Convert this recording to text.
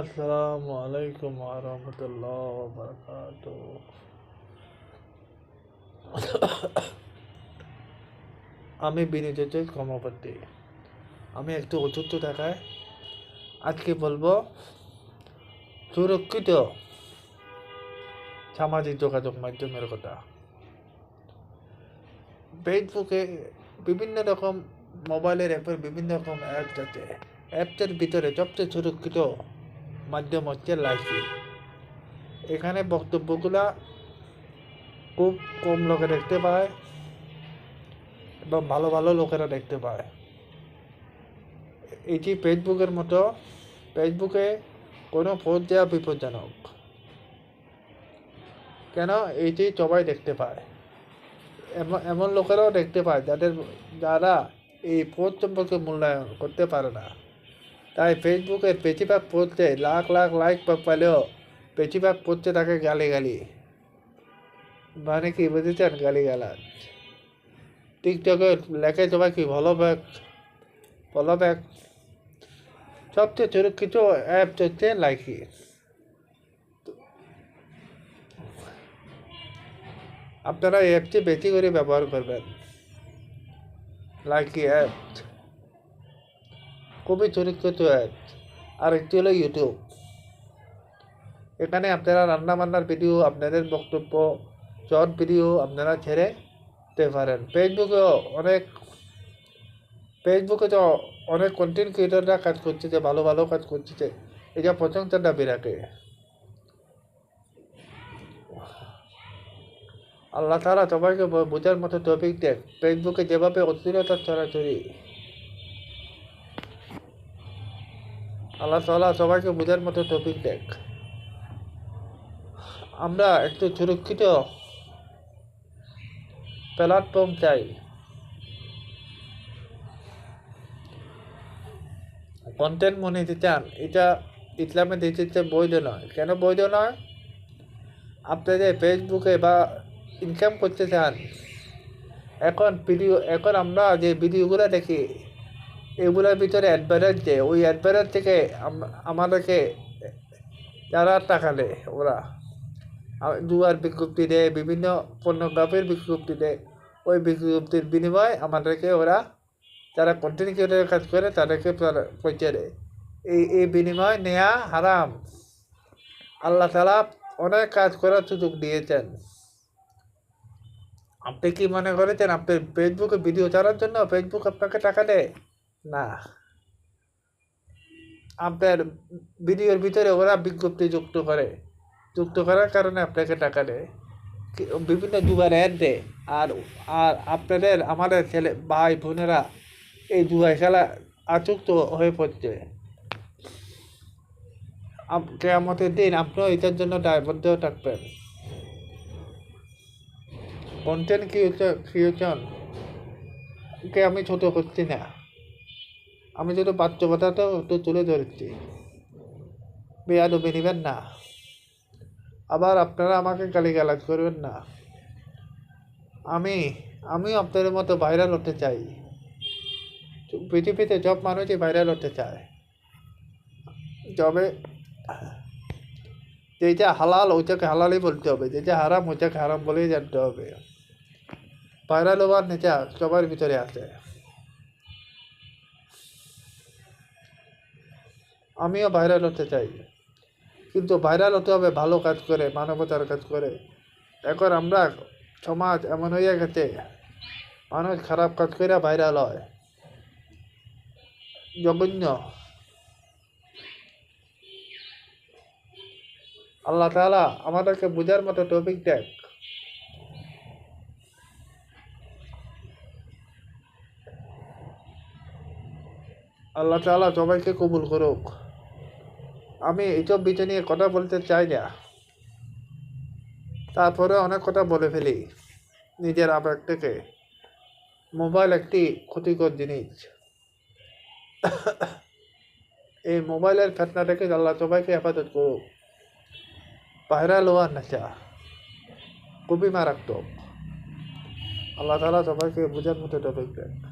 আসসালামু আলাইকুম রহমতুল্লাহ বরকাত আমি বিনীত কর্মপতি। আমি একটু অচুত থাকায় আজকে বলব, সুরক্ষিত সামাজিক যোগাযোগ মাধ্যমের কথা। ফেসবুকে বিভিন্ন রকম, মোবাইলের অ্যাপের বিভিন্ন রকম অ্যাপস আছে। অ্যাপসের ভিতরে সবচেয়ে সুরক্ষিত মাধ্যম হচ্ছে লাইফি এখানে বক্তব্যগুলা খুব কম লোকে দেখতে পায় এবং ভালো ভালো লোকেরা দেখতে পায়। এটি ফেসবুকের মতো। ফেসবুকে কোনো পোস্ট দেওয়া বিপজ্জনক। কেন? এইটি সবাই দেখতে পায়। এমন এমন লোকেরাও দেখতে পায় যাদের, যারা এই পোস্ট সম্পর্কে মূল্যায়ন করতে পারে না। তাই ফেসবুকের বেশিরভাগ পোস্টে লাখ লাখ লাইক পেলেও বেশিরভাগ পোস্টে তাকে গালি গালি মানে কি বুঝেছেন গালি গালাজ টিকটকে লেখে সবাই কি ভালো ব্যাগ ভালো ব্যাগ সবচেয়ে সুরক্ষিত অ্যাপ হচ্ছে লাইকি আপনারা এই অ্যাপটি বেশি করে ব্যবহার করবেন লাইকি অ্যাপ খুবই অ্যাপ আর একটি হলো ইউটিউব এখানে আপনারা রান্না বান্নার ভিডিও আপনাদের বক্তব্য শর্ট ভিডিও আপনারা ছেড়ে দিতে পারেন। ফেসবুকেও অনেক ফেসবুকে তো অনেক কন্টেন্ট ক্রিয়েটররা কাজ করছে, যে ভালো ভালো কাজ করছে এটা প্রশংসার দাবি রাখে আল্লাহ তালা সবাইকে বোঝার মতো টপিক দেখ। ফেসবুকে যেভাবে অশ্লীলতা ছড়াছড়ি আল্লাহ তালা সবাইকে বোঝার মতো টপিক দেখ। আমরা একটু সুরক্ষিত প্ল্যাটফর্ম চাই। কন্টেন্ট মনে চান, এটা ইসলামে দিতে বৈধ নয়। কেন বৈধ নয়? আপনি যে ফেসবুকে বা ইনকাম করতে চান, এখন ভিডিও এখন আমরা যে ভিডিওগুলো দেখি এগুলোর ভিতরে অ্যাডভার্টাইজ দেয়। ওই অ্যাডভার্টাইজ থেকে আম- আমাদেরকে যারা টাকা দেয়, ওরা। জুয়ার বিজ্ঞপ্তি দেয়, বিভিন্ন পণ্যগ্রাফের বিজ্ঞপ্তি দেয়। ওই বিজ্ঞপ্তির বিনিময়ে আমাদেরকে ওরা, যারা কন্টেন্ট ক্রিয়েটারের কাজ করে, তাদেরকে পৌঁছে দেয়। এই এই বিনিময় নেয়া হারাম। আল্লাহ তালা অনেক কাজ করার সুযোগ দিয়েছেন। আপনি কি মনে করেছেন আপনি ফেসবুকে ভিডিও ছাড়ার জন্য ফেসবুক আপনাকে টাকা দেয়? না। আপনার ভিডিওর ভিতরে ওরা বিজ্ঞপ্তি যুক্ত করে। যুক্ত করার কারণে আপনাকে টাকা দেয়। বিভিন্ন জুয়ার অ্যাড দেয়। আর আর আপনাদের, আমাদের ছেলে, ভাই, বোনেরা এই জুয়ায় খেলা আসক্ত হয়ে পড়ছে। কেয়ামতের দিন আপনিও এটার জন্য দায়বদ্ধ থাকবেন। কন্টেন্ট ক্রিয়েশন কে আমি ছোট করছি না। আমি শুধু বাস্তবতাটাও একটু তুলে ধরছি। বেয়াদবি নেবেন না। আবার আপনারা আমাকে গালিগালাজ করবেন না। আমি আমি আপনাদের মতো ভাইরাল হতে চাই। পৃথিবীতে সব মানুষই ভাইরাল হতে চায়। তবে যেটা হালাল ওইটাকে হালালই বলতে হবে। যেটা হারাম ওইটাকে হারাম বলেই জানতে হবে। ভাইরাল হওয়ার নেচা সবার ভিতরে আছে। আমিও ভাইরাল হতে চাই। কিন্তু ভাইরাল হতে হবে ভালো কাজ করে, মানবতার কাজ করে। এখন আমরা সমাজ এমন হয়ে গেছে, মানুষ খারাপ কাজ করে ভাইরাল হয়। জঘন্য। আল্লাহ তালা আমাদেরকে বোঝার মতো টপিক দেখ আল্লাহ তাআলা সবাইকে কবুল করুক। আমি এইসব বিষয় নিয়ে কথা বলতে চাই না। তারপরে অনেক কথা বলে ফেলি নিজের আবেগ থেকে মোবাইল একটি ক্ষতিকর জিনিস। এই মোবাইলের ফেতনা থেকে আল্লাহ সবাইকে হেফাজত করুক। ভাইরাল হওয়ার নেশা। খুবই মারাত্মক। আল্লাহ তালা সবাইকে বোঝার মতো টপিক দেন।